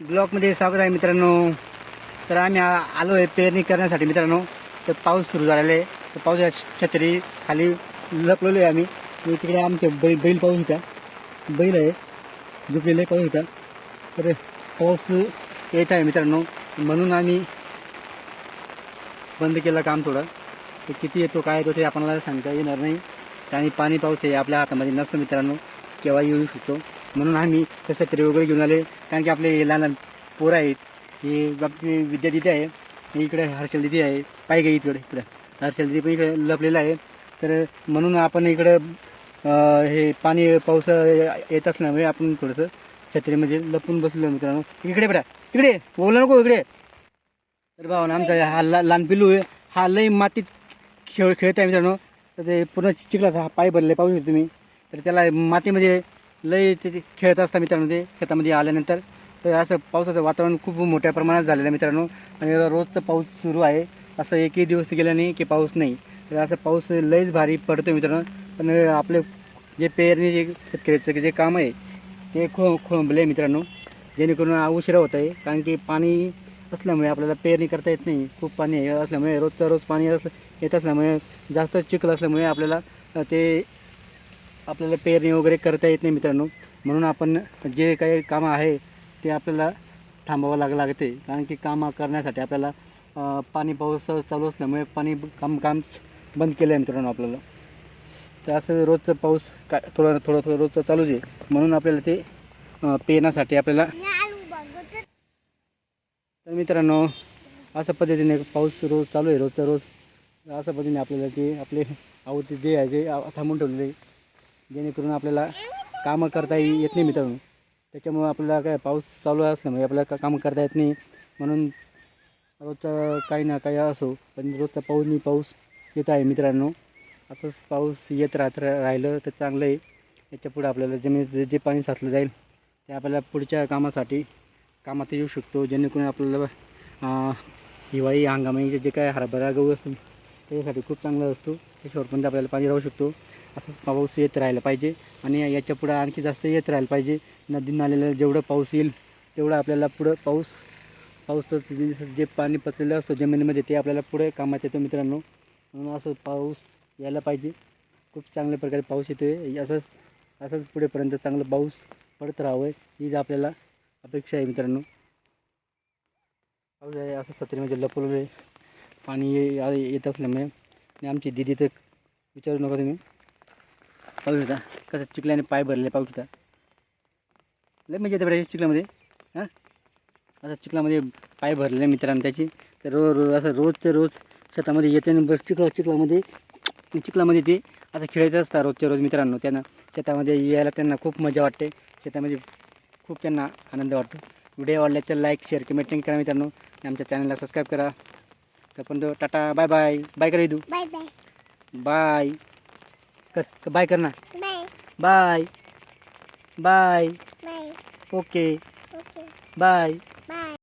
ब्लॉकमध्ये स्वागत आहे मित्रांनो. तर आम्ही आलो आहे पेरणी करण्यासाठी मित्रांनो. तर पाऊस सुरू झालेला आहे. तर पावसाच्या छत्री खाली लपलेलो आहे आम्ही. तिकडे आमचे बैल बैल पाऊस होता. बैल आहे. झुकलेले पाऊस होता. तर पाऊस येत आहे मित्रांनो. म्हणून आम्ही बंद केलं काम थोडं. तर किती येतो काय येतो ते आपल्याला सांगता येणार नाही. आणि पाणी पाऊस हे आपल्या हातामध्ये नसतं मित्रांनो. केव्हा येऊ शकतो. म्हणून आम्ही तसं तरी वगैरे घेऊन आले. कारण की आपले लहान लहान पोरं आहेत हे बाबती विद्या दिदी आहे इकडे हर्षल दिदी आहे. पाय इकडे इकडे. हर्षल दिदी पण इकडे लपलेलं आहे. तर म्हणून आपण इकडं हे पाणी पाऊस येत असल्यामुळे आपण थोडंसं छत्रीमध्ये लपून बसलो मित्रांनो. इकडे बघा इकडे बोलू नको इकडे. तर भावानं आमचा हा ला- लहान पिल्लू आहे. हा लई मातीत खेळ खेळत आहे मित्रांनो. तर ते पूर्ण चिखलाचा हा पाय भरले पाहू शकतो तुम्ही. तर त्याला मातीमध्ये लई ते खेळत असता मित्रांनो ते शेतामध्ये आल्यानंतर. तर असं पावसाचं वातावरण खूप मोठ्या प्रमाणात झालेलं आहे मित्रांनो. आणि रोजचा पाऊस सुरू आहे. असं एकही दिवस गेला नाही की पाऊस नाही. तर असं पाऊस लईच भारी पडतो मित्रांनो. पण आपले जे पेरणी जे शेतकऱ्याचं जे काम आहे ते खो खोंबले मित्रांनो. जेणेकरून उशिरा होत आहे. कारण की पाणी असल्यामुळे आपल्याला पेरणी करता येत नाही. खूप पाणी आहे असल्यामुळे रोजचं रोज पाणी असलं येत असल्यामुळे जास्त चिखल असल्यामुळे आपल्याला ते आपल्याला पेरणी वगैरे करता येत नाही मित्रांनो. म्हणून आपण जे काही कामं आहे ते आपल्याला थांबावं लाग लागते. कारण की कामं करण्यासाठी आपल्याला पाणी पाऊस चालू असल्यामुळे पाणी काम काम बंद केलं आहे मित्रांनो आपल्याला. तर असं रोजचं पाऊस का थोडं थोडं थोडं रोजचं चालूच आहे म्हणून आपल्याला ते पेरण्यासाठी आपल्याला तर मित्रांनो अशा पद्धतीने पाऊस रोज चालू आहे रोजचा रोज. अशा पद्धतीने आपल्याला ते आपले आवडते जे आहे जे आ- थांबून ठेवलेले आहे. जेणेकरून आपल्याला कामं करता येत नाही मित्रांनो. त्याच्यामुळं आपल्याला काय पाऊस चालू असल्यामुळे आपल्याला का कामं करता येत नाही. म्हणून रोजचा काही ना काही असो पण रोजचा पाऊस मी पाऊस येत आहे मित्रांनो. असंच पाऊस येत राहत रा- राहिलं तर चांगलं आहे. याच्यापुढं आपल्याला जमिनीत जे- जे पाणी साचलं जाईल ते आपल्याला पुढच्या कामासाठी कामात येऊ शकतो. जेणेकरून आपल्याला हिवाळी हंगामाचे जे काय हरभरा गहू असेल त्याच्यासाठी खूप चांगलं असतो. त्याच्यावर पण आपल्याला पाणी राहू शकतो. असंच पाऊस येत राहिला पाहिजे आणि याच्या पुढं आणखी जास्त येत राहिलं पाहिजे. नदी नाल्याला जेवढं पाऊस येईल तेवढं आपल्याला पुढं पाऊस पावसाचं जे- पाणी पचलेलं असतं जमिनीमध्ये ते आपल्याला पुढे कामात येतं मित्रांनो. म्हणून असं पाऊस यायला पाहिजे. खूप चांगल्या प्रकारे पाऊस येतो आहे असंच असंच पुढेपर्यंत चांगलं पाऊस पडत राहावं हीच आपल्याला अपेक्षा आहे मित्रांनो. पाऊस आहे असं सत्रीमध्ये लपवलेलं आहे पाणी येत असल्यामुळे. आणि आमची दिदी तर विचारू नका तुम्ही. पाहू शकता कसं चिखल्याने पाय भरले पाहू शकता लय म्हणजे येते चिखल्यामध्ये हां? असं चिखलामध्ये पाय भरले मित्रांनो त्याची. तर रोज रोज असं रोजचं रोज शेतामध्ये येते आणि बस चिखला चिखलामध्ये चिखलामध्ये ते असं खेळत असतात रोजच्या रोज मित्रांनो. त्यांना शेतामध्ये यायला त्यांना खूप मजा वाटते. शेतामध्ये खूप त्यांना आनंद वाटतो. व्हिडिओ आवडला तर लाईक शेअर कमेंट करा मित्रांनो. आणि आमच्या चॅनलला सबस्क्राईब करा. तर पण टाटा बाय बाय बाय कर दू बाय बाय बाय कर बाय कर ना bye bye bye okay bye